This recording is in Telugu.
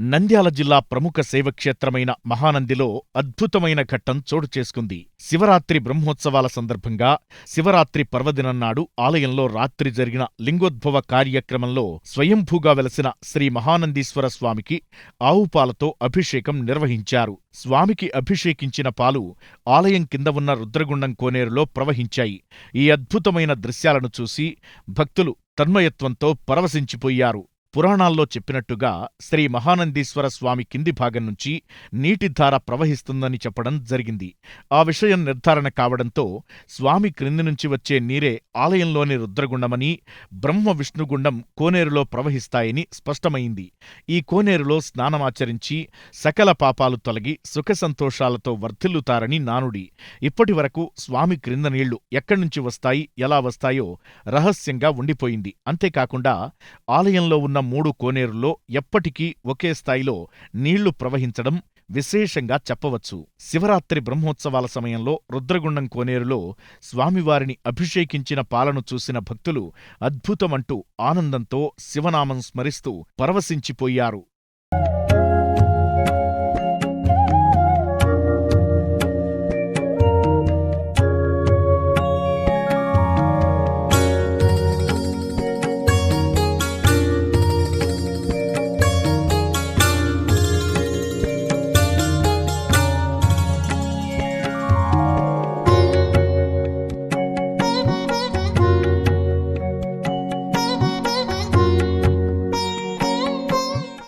నంద్యాల జిల్లా ప్రముఖ శైవక్షేత్రమైన మహానందిలో అద్భుతమైన ఘట్టం చోటు చేసుకుంది. శివరాత్రి బ్రహ్మోత్సవాల సందర్భంగా శివరాత్రి పర్వదినం నాడు ఆలయంలో రాత్రి జరిగిన లింగోద్భవ కార్యక్రమంలో స్వయంభూగా వెలసిన శ్రీ మహానందీశ్వర స్వామికి ఆవుపాలతో అభిషేకం నిర్వహించారు. స్వామికి అభిషేకించిన పాలు ఆలయం కింద ఉన్న రుద్రగుండం కోనేరులో ప్రవహించాయి. ఈ అద్భుతమైన దృశ్యాలను చూసి భక్తులు తన్మయత్వంతో పరవశించిపోయారు. పురాణాల్లో చెప్పినట్టుగా శ్రీ మహానందీశ్వర స్వామి కింది భాగం నుంచి నీటిధార ప్రవహిస్తుందని చెప్పడం జరిగింది. ఆ విషయం నిర్ధారణ కావడంతో స్వామి క్రింది నుంచి వచ్చే నీరే ఆలయంలోని రుద్రగుండమని బ్రహ్మ విష్ణుగుండం కోనేరులో ప్రవహిస్తాయని స్పష్టమైంది. ఈ కోనేరులో స్నానమాచరించి సకల పాపాలు తొలగి సుఖ సంతోషాలతో వర్ధిల్లుతారని నానుడి. ఇప్పటి వరకు స్వామి క్రింద నీళ్ళు ఎక్కడ్నుంచి వస్తాయి ఎలా వస్తాయో రహస్యంగా ఉండిపోయింది. అంతేకాకుండా ఆలయంలో ఉన్న మూడు కోనేరుల్లో ఎప్పటికీ ఒకే స్థాయిలో నీళ్ళు ప్రవహించడం విశేషంగా చెప్పవచ్చు. శివరాత్రి బ్రహ్మోత్సవాల సమయంలో రుద్రగుండం కోనేరులో స్వామివారిని అభిషేకించిన పాలను చూసిన భక్తులు అద్భుతమంటూ ఆనందంతో శివనామం స్మరిస్తూ పరవశించిపోయారు.